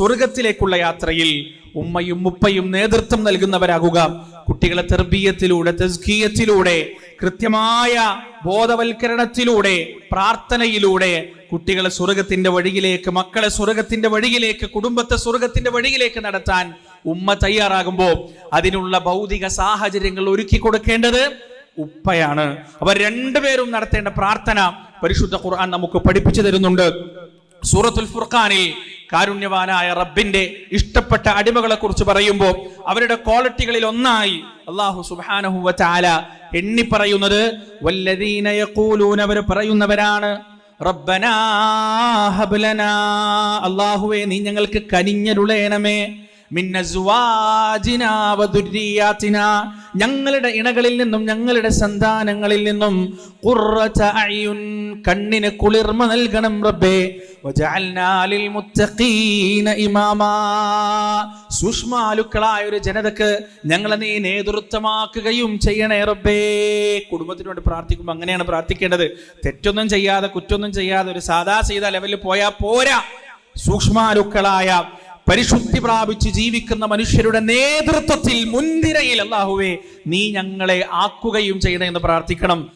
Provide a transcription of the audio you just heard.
സ്വർഗത്തിലേക്കുള്ള യാത്രയിൽ ഉമ്മയും ഉപ്പയും നേതൃത്വം നൽകുന്നവരാകുക. കുട്ടികളെ തെർബീയത്തിലൂടെ തസ്കീയത്തിലൂടെ കൃത്യമായ ബോധവൽക്കരണത്തിലൂടെ പ്രാർത്ഥനയിലൂടെ കുട്ടികളെ സ്വർഗത്തിന്റെ വഴിയിലേക്ക് മക്കളെ സ്വർഗത്തിന്റെ വഴിയിലേക്ക് കുടുംബത്തെ സ്വർഗത്തിന്റെ വഴിയിലേക്ക് നടത്താൻ ഉമ്മ തയ്യാറാകുമ്പോൾ അതിനുള്ള ഭൗതിക സാഹചര്യങ്ങൾ ഒരുക്കി കൊടുക്കേണ്ടത് ഉപ്പയാണ്. അവർ രണ്ടുപേരും നടത്തേണ്ട പ്രാർത്ഥന പരിശുദ്ധ ഖുർആൻ നമുക്ക് പഠിപ്പിച്ചു തരുന്നുണ്ട്. സൂറത്തുൽ ഫുർഖാനിൽ കാരുണ്യവാനായ റബ്ബിന്റെ ഇഷ്ടപ്പെട്ട അടിമകളെ കുറിച്ച് പറയുമ്പോൾ അവരുടെ ക്വാളിറ്റികളിൽ ഒന്നായി അള്ളാഹു സുബ്ഹാനഹു വ തആല എണ്ണി പറയുന്നത് പറയുന്നവരാണ്. റബ്ബനാ ഹബ്ലനാ അള്ളാഹുവേ നീ ഞങ്ങൾക്ക് കനിഞ്ഞരുളേണമേ. ഞങ്ങളുടെ ഇണകളിൽ നിന്നും ഞങ്ങളുടെ സന്താനങ്ങളിൽ നിന്നും കണ്ണിന് കുളിർമ നൽകണം റബ്ബേ. സൂക്ഷ്മാലുക്കളായ ഒരു ജനതക്ക് ഞങ്ങളെ നീ നേതൃത്വമാക്കുകയും ചെയ്യണേ റബ്ബേ. കുടുംബത്തിന് വേണ്ടി പ്രാർത്ഥിക്കുമ്പോൾ അങ്ങനെയാണ് പ്രാർത്ഥിക്കേണ്ടത്. തെറ്റൊന്നും ചെയ്യാതെ കുറ്റൊന്നും ചെയ്യാതെ ഒരു സാധാ ചെയ്ത ലെവലിൽ പോയാൽ പോരാ. സൂക്ഷ്മാലുക്കളായ പരിശുദ്ധി പ്രാപിച്ച് ജീവിക്കുന്ന മനുഷ്യരുടെ നേതൃത്വത്തിൽ മുൻനിരയിൽ അല്ലാഹുവേ നീ ഞങ്ങളെ ആക്കുകയും ചെയ്യണേ എന്ന് പ്രാർത്ഥിക്കണം.